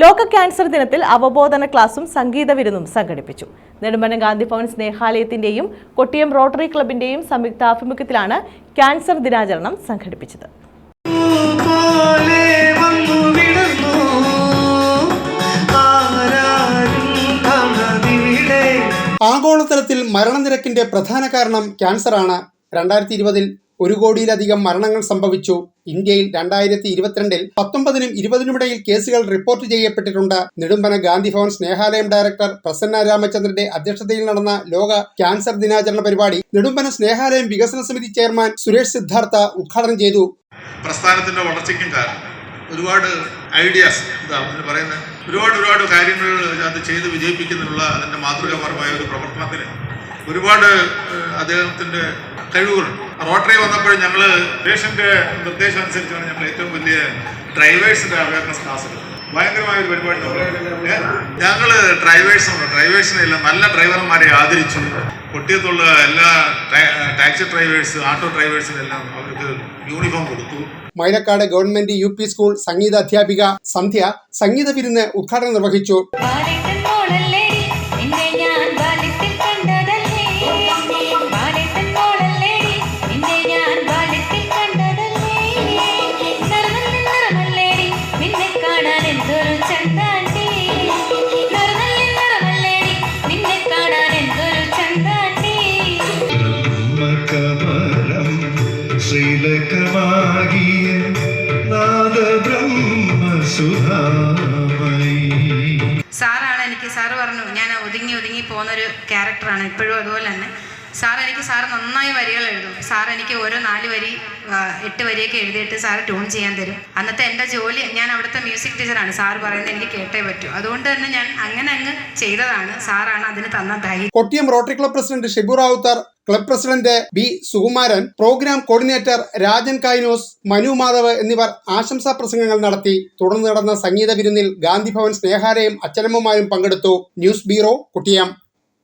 ലോക ക്യാൻസർ ദിനത്തിൽ അവബോധന ക്ലാസും സംഗീത വിരുന്നും സംഘടിപ്പിച്ചു. നെടുമ്പനം ഗാന്ധി ഭവൻ സ്നേഹാലയത്തിന്റെയും കൊട്ടിയം റോട്ടറി ക്ലബിന്റെയും സംയുക്താഭിമുഖ്യത്തിലാണ് ക്യാൻസർ ദിനാചരണം സംഘടിപ്പിച്ചത്. ആഗോളതലത്തിൽ മരണനിരക്കിന്റെ പ്രധാന കാരണം ക്യാൻസറാണ്. രണ്ടായിരത്തി ഇരുപതിൽ ഒരു കോടിയിലധികം മരണങ്ങൾ സംഭവിച്ചു. ഇന്ത്യയിൽ രണ്ടായിരത്തി ഇരുപത്തിരണ്ടിൽ പത്തൊമ്പതിനും ഇരുപതിനുമിടയിൽ കേസുകൾ റിപ്പോർട്ട് ചെയ്യപ്പെട്ടിട്ടുണ്ട്. നെടുമ്പന ഗാന്ധി ഭവൻ സ്നേഹാലയം ഡയറക്ടർ പ്രസന്ന രാമചന്ദ്രന്റെ അധ്യക്ഷതയിൽ നടന്ന ലോക ക്യാൻസർ ദിനാചരണ പരിപാടി നെടുമ്പന സ്നേഹാലയം വികസന സമിതി ചെയർമാൻ സുരേഷ് സിദ്ധാർത്ഥ ഉദ്ഘാടനം ചെയ്തു. പ്രസ്ഥാനത്തിന്റെ വളർച്ചയ്ക്കും കാരണം. ഒരുപാട് ഐഡിയാസ് എന്താ പറയുന്നത്? ഒരുപാട് ഒരുപാട് കാര്യങ്ങൾ അത് ചെയ്ത് വിജയിപ്പിക്കുന്നതിനുള്ള അതിന്റെ മാതൃകാപരമായ ഒരു പ്രവർത്തനത്തിന് ഒരുപാട് അദ്ദേഹത്തിന്റെ കഴിവുകളുണ്ട്. റോട്ടറി വന്നപ്പോൾ ഞങ്ങൾ പേഷ്യന്റെ നിർദ്ദേശം അനുസരിച്ചാണ് ഞങ്ങൾ ഏറ്റവും വലിയ ഡ്രൈവേഴ്സിന്റെ അവയർനെസ് ക്ലാസ് ഭയങ്കരമായ ഒരു പരിപാടി നമ്മൾ ഞങ്ങൾ ഡ്രൈവേഴ്സും ഡ്രൈവേഴ്സിനെ എല്ലാം നല്ല ഡ്രൈവർമാരെ ആദരിച്ചു. കൊട്ടിയത്തുള്ള എല്ലാ ടാക്സി ഡ്രൈവേഴ്സ് ഓട്ടോ ഡ്രൈവേഴ്സിനെല്ലാം അവർക്ക് യൂണിഫോം കൊടുത്തു. Mainakkad government U P school സംഗീത അധ്യാപിക സന്ധ്യ സംഗീത വിരുന്ന് ഉദ്ഘാടനം നിർവഹിച്ചു. നാദബ്രഹ്മസുധാമയി. സാറാണ് എനിക്ക് സാറ് പറഞ്ഞു ഞാൻ ഒതുങ്ങി ഒതുങ്ങി പോകുന്നൊരു ക്യാരക്ടറാണ്. ഇപ്പോഴും അതുപോലെ തന്നെ സാർ എനിക്ക് സാർ നന്നായി വരികൾ എഴുതും. സാർ എനിക്ക് ഓരോ നാല് വരി എട്ട് വരിയൊക്കെ എഴുതിയിട്ട് സാർ ട്യൂൺ ചെയ്യാൻ തരും. അന്നത്തെ എന്റെ ജോലി ഞാൻ അവിടുത്തെ മ്യൂസിക് ടീച്ചറാണ്. സാർ പറയുന്നത് എനിക്ക് കേട്ടേ പറ്റൂ. അതുകൊണ്ട് തന്നെ ഞാൻ അങ്ങനെ അങ്ങ് ചെയ്തതാണ്. സാറാണ് അതിന് തന്ന ധൈര്യം. Kottiyam rotary club president Shibu Ravuthar club president B Sukumaran programme coordinator Rajan Kainos Manu Madhav എന്നിവർ ആശംസാ പ്രസംഗങ്ങൾ നടത്തി. തുടർന്ന് നടന്ന സംഗീത വിരുന്നിൽ ഗാന്ധിഭവൻ സ്നേഹാരയും അച്ഛനമ്മമാരും പങ്കെടുത്തു. News bureau Kottiyam.